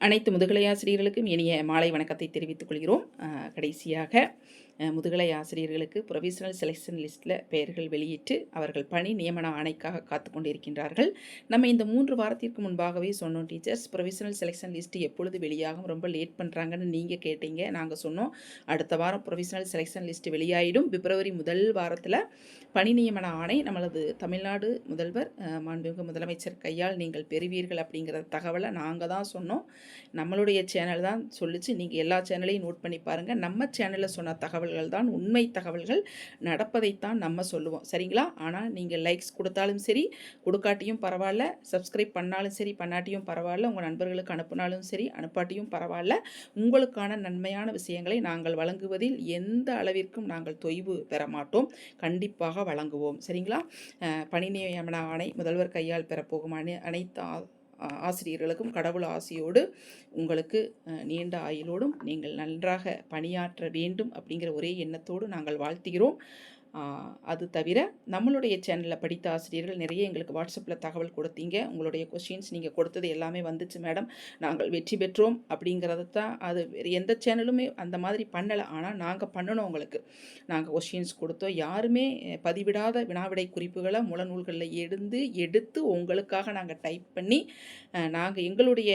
அனைத்து முதுகலை ஆசிரியர்களுக்கும் இனிய மாலை வணக்கத்தை தெரிவித்துக் கொள்கிறோம். கடைசியாக முதுகலை ஆசிரியர்களுக்கு ப்ரொவிஷனல் செலெக்ஷன் லிஸ்ட்டில் பெயர்கள் வெளியிட்டு அவர்கள் பணி நியமன ஆணைக்காக காத்து கொண்டிருக்கின்றார்கள். நம்ம இந்த மூன்று வாரத்திற்கு முன்பாகவே சொன்னோம் டீச்சர்ஸ். ப்ரொவிஷனல் செலெக்ஷன் லிஸ்ட்டு எப்பொழுது வெளியாகும்? ரொம்ப லேட் பண்ணுறாங்கன்னு நீங்கள் கேட்டீங்க நாங்கள் சொன்னோம். அடுத்த வாரம் ப்ரொவிஷனல் செலெக்ஷன் லிஸ்ட் வெளியாயிடும். பிப்ரவரி முதல் வாரத்தில் பணி நியமன ஆணை நம்மளது தமிழ்நாடு முதல்வர் மாண்புமிகு முதலமைச்சர் கையால் நீங்கள் பெறுவீர்கள் அப்படிங்கிற தகவலை நாங்கள் தான் சொன்னோம். நம்மளுடைய சேனல் தான் சொல்லிச்சு. நீங்கள் எல்லா சேனலையும் நோட் பண்ணி பாருங்கள் நம்ம சேனலில் சொன்ன தகவல் தகவல்கள் தான் உண்மை தகவல்கள் நடப்பதைத்தான் நம்ம சொல்லுவோம். சரிங்களா? ஆனால் நீங்கள் லைக்ஸ் கொடுத்தாலும் சரி கொடுக்காட்டியும் பரவாயில்ல. சப்ஸ்கிரைப் பண்ணாலும் சரி பண்ணாட்டியும் பரவாயில்ல. உங்கள் நண்பர்களுக்கு அனுப்புனாலும் சரி அனுப்பாட்டியும் பரவாயில்ல. உங்களுக்கான நன்மையான விஷயங்களை நாங்கள் வழங்குவதில் எந்த அளவிற்கும் நாங்கள் தொய்வு பெற மாட்டோம். கண்டிப்பாக வழங்குவோம். சரிங்களா? அஹ், பணி நியமன ஆணை முதல்வர் கையால் பெறப்போகும் அனை அனைத்து ஆசிரியர்களுக்கும் கடவுள் ஆசியோடு உங்களுக்கு நீண்ட ஆயுளோடும் நீங்கள் நன்றாக பணியாற்ற வேண்டும் அப்படிங்கிற ஒரே எண்ணத்தோடு நாங்கள் வாழ்த்துகிறோம். அது தவிர நம்மளுடைய சேனலில் படித்த ஆசிரியர்கள் நிறைய எங்களுக்கு வாட்ஸ்அப்பில் தகவல் கொடுத்தீங்க. உங்களுடைய கொஷின்ஸ் நீங்கள் கொடுத்தது எல்லாமே வந்துச்சு மேடம் நாங்கள் வெற்றி பெற்றோம் அப்படிங்கிறத தான் அது வேறு எந்த சேனலுமே அந்த மாதிரி பண்ணலை. ஆனால் நாங்கள் பண்ணணும் உங்களுக்கு. நாங்கள் கொஷின்ஸ் கொடுத்தோம். யாருமே பதிவிடாத வினாவிடை குறிப்புகளை முளநூல்களில் எழுந்து எடுத்து உங்களுக்காக நாங்கள் டைப் பண்ணி நாங்கள் எங்களுடைய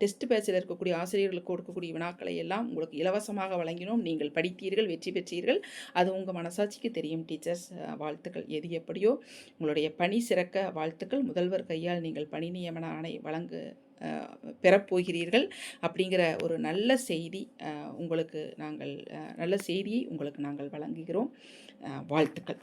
டெஸ்ட் பேச்சில் இருக்கக்கூடிய ஆசிரியர்களுக்கு கொடுக்கக்கூடிய வினாக்களை எல்லாம் உங்களுக்கு இலவசமாக வழங்கினோம். நீங்கள் படித்தீர்கள் வெற்றி பெற்றீர்கள். அது உங்கள் மனசாட்சிக்கு தெரியும். டீச்சர்ஸ். வாழ்த்துக்கள். எது எப்படியோ உங்களுடைய பணி சிறக்க வாழ்த்துக்கள். முதல்வர் கையால் நீங்கள் பணி நியமன ஆணை வழங்க பெறப்போகிறீர்கள் அப்படிங்கிற ஒரு நல்ல செய்தி உங்களுக்கு நாங்கள் நல்ல செய்தியை உங்களுக்கு நாங்கள் வழங்குகிறோம். வாழ்த்துக்கள்.